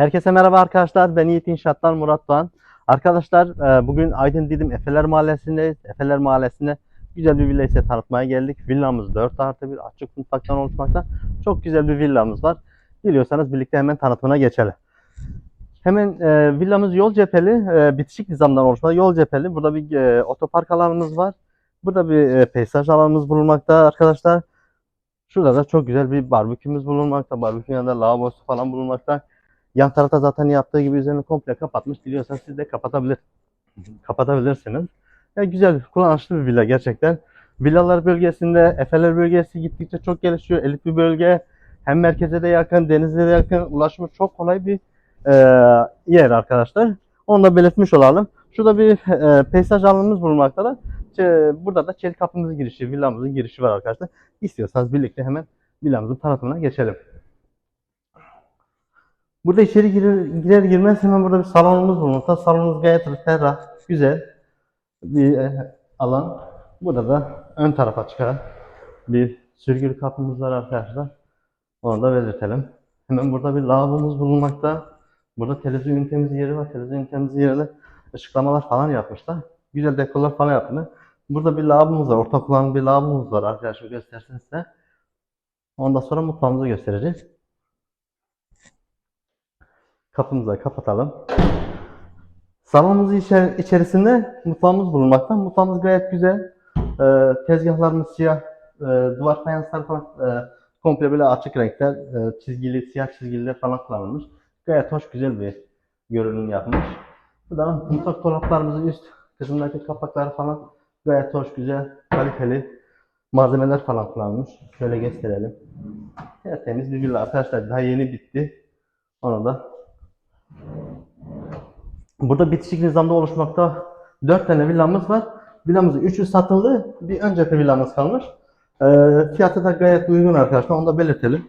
Herkese merhaba arkadaşlar. Ben Yiğit İnşaat'tan Murat Doğan. Arkadaşlar e, bugün Aydın Didim Efeler Mahallesi'ndeyiz. Efeler Mahallesi'nde güzel bir villa size tanıtmaya geldik. Villamız 4 artı 1 açık mutfaktan oluşmakta. Çok güzel bir villamız var. Biliyorsanız birlikte hemen tanıtımına geçelim. Hemen e, villamız yol cepheli, e, bitişik nizamdan oluşmakta. Yol cepheli. Burada bir e, otopark alanımız var. Burada bir e, peyzaj alanımız bulunmakta arkadaşlar. Şurada da çok güzel bir barbekümüz bulunmakta. Barbekünün yanında lavabosu falan bulunmakta. Yan tarafta zaten yaptığı gibi üzerini komple kapatmış. Diliyorsanız siz de kapatabilir, kapatabilirsiniz. Ya güzel, kullanışlı bir villa gerçekten. Villalar bölgesinde, Efeler bölgesi gittikçe çok gelişiyor. Elit bir bölge. Hem merkeze de yakın, denize de yakın. Ulaşımı çok kolay bir e, yer arkadaşlar. Onu da belirtmiş olalım. Şurada bir e, peyzaj alanımız bulunmakta da. Ç- Burada da çelik kapımızın girişi, villamızın girişi var arkadaşlar. İstiyorsanız birlikte hemen villamızın tanıtımına geçelim. Burada içeri girer, girer girmez hemen burada bir salonumuz bulunmakta. Salonumuz gayet ferah, güzel bir e, alan. Burada da ön tarafa çıkan bir sürgülü kapımız var arkadaşlar. Onu da belirtelim. Hemen burada bir lavabomuz bulunmakta. Burada televizyon ünitemiz yeri var. Televizyon ünitemiz yerine ışıklamalar falan yapmışlar. Güzel dekorlar falan yapmışlar. Burada bir lavabomuz var. Orta kullanım bir lavabomuz var arkadaşlar gösterseniz size. Ondan sonra mutfağımızı göstereceğiz. Kapımızı kapatalım. Salonumuzun içer- içerisinde mutfağımız bulunmakta. Mutfağımız gayet güzel. Ee, tezgahlarımız siyah. Ee, duvar fayanslar falan e, komple böyle açık renkler, e, çizgili, siyah çizgililer falan kullanılmış. Gayet hoş, güzel bir görünüm yapmış. Bu da mutfak dolaplarımızın üst kısmındaki kapakları falan gayet hoş, güzel, kaliteli malzemeler falan kullanılmış. Şöyle gösterelim. Tertemiz bir villa arkadaşlar. Daha yeni bitti. Onu da Burada bitişik nizamda oluşmakta 4 tane villamız var. Villamızın 3'ü satıldı. Bir ön cephe villamız kalmış. Ee, fiyatı da gayet uygun arkadaşlar. Onu da belirtelim.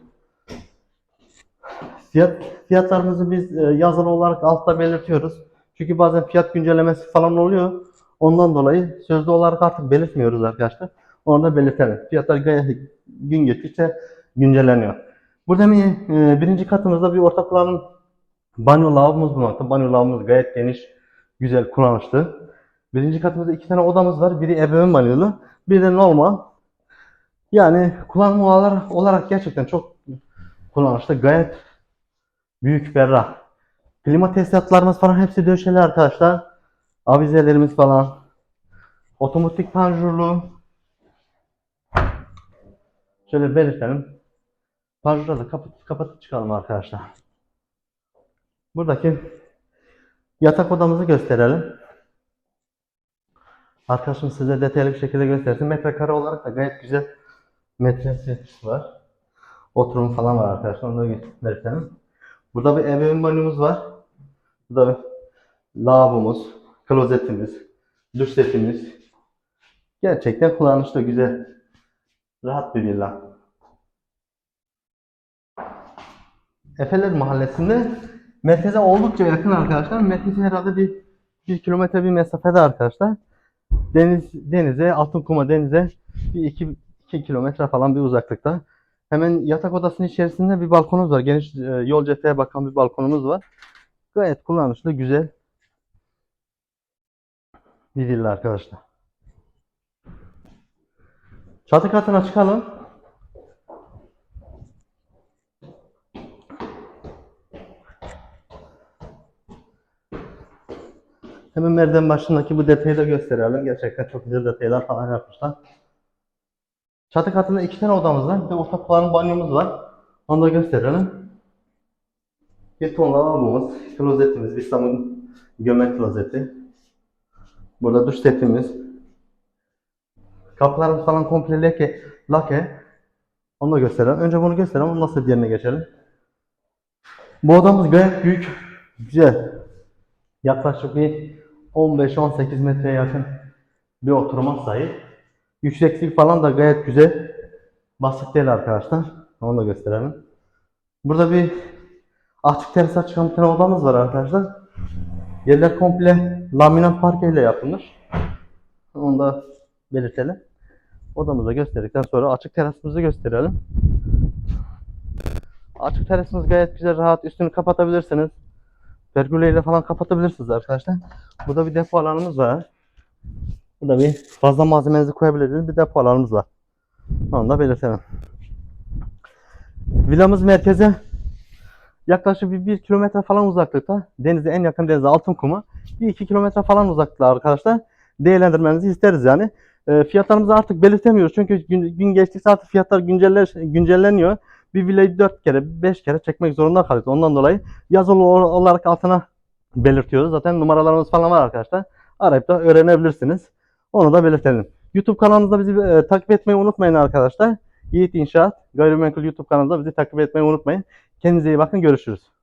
Fiyat, fiyatlarımızı biz e, yazılı olarak altta belirtiyoruz. Çünkü bazen fiyat güncellemesi falan oluyor. Ondan dolayı sözlü olarak artık belirtmiyoruz arkadaşlar. Onu da belirtelim. Fiyatlar gayet gün geçtikçe güncelleniyor. Burada bir, e, birinci katımızda bir orta kullanım Banyo lavabomuz bulunmakta. Banyo lavabomuz gayet geniş, güzel, kullanışlı. Birinci katımızda iki tane odamız var. Biri ebeveyn banyolu, bir de normal. Yani kullanım olarak, olarak gerçekten çok kullanışlı. Gayet büyük, berrak. Klima tesisatlarımız falan hepsi döşeli arkadaşlar. Avizelerimiz falan. Otomatik panjurlu. Şöyle belirtelim. Panjurları da kapat, kapatıp çıkalım arkadaşlar. Buradaki yatak odamızı gösterelim. Arkadaşım size detaylı bir şekilde göstersin. Metrekare olarak da gayet güzel metresi var. Oturum falan var arkadaşlar. Onu da gösterelim. Burada bir ebeveyn banyomuz var. Burada bir lavabomuz, klozetimiz, duş setimiz. Gerçekten kullanışlı, güzel. Rahat bir villa. Efeler Mahallesi'nde merkeze oldukça yakın arkadaşlar. Merkeze herhalde bir 1 kilometre bir mesafede arkadaşlar. Deniz denize, Altınkuma denize bir 2 2 kilometre falan bir uzaklıkta. Hemen yatak odasının içerisinde bir balkonumuz var. Geniş e, yol cepheye bakan bir balkonumuz var. Gayet kullanışlı, güzel bir villa arkadaşlar. Çatı katına çıkalım. Hemen merdiven başındaki bu detayı da gösterelim. Gerçekten çok güzel detaylar falan yapmışlar. Çatı katında iki tane odamız var. Bir de ortak kullanım banyomuz var. Onu da gösterelim. Bir ton lavabomuz, klozetimiz, İstanbul gömek klozeti. Burada duş setimiz. Kapılarımız falan komple leke, lake. Onu da gösterelim. Önce bunu gösterelim. Ondan sonra diğerine geçelim. Bu odamız gayet büyük. Güzel. Yaklaşık bir 15-18 metreye yakın bir oturuma sahip. Yükseklik falan da gayet güzel. Basit değil arkadaşlar. Onu da gösterelim. Burada bir açık terasa çıkan bir odamız var arkadaşlar. Yerler komple laminat parke ile yapılmış. Onu da belirtelim. Odamızı gösterdikten sonra açık terasımızı gösterelim. Açık terasımız gayet güzel rahat. Üstünü kapatabilirsiniz. Pergüleyle falan kapatabilirsiniz arkadaşlar. Burada bir depo alanımız var. Burada bir fazla malzemenizi koyabilirsiniz. Bir depo alanımız var. Onu da belirtelim. Villamız merkeze yaklaşık bir, bir kilometre falan uzaklıkta. Denize en yakın denize Altınkum'a. Bir iki kilometre falan uzaklıkta arkadaşlar. Değerlendirmenizi isteriz yani. E, fiyatlarımızı artık belirtemiyoruz. Çünkü gün, gün geçtikçe artık fiyatlar günceller, güncelleniyor. Bir villayı 4 kere 5 kere çekmek zorunda kalıyoruz. Ondan dolayı yazılı olarak altına belirtiyoruz. Zaten numaralarımız falan var arkadaşlar. Arayıp da öğrenebilirsiniz. Onu da belirtelim. YouTube kanalımızda bizi e, takip etmeyi unutmayın arkadaşlar. Yiğit İnşaat Gayrimenkul YouTube kanalında bizi takip etmeyi unutmayın. Kendinize iyi bakın. Görüşürüz.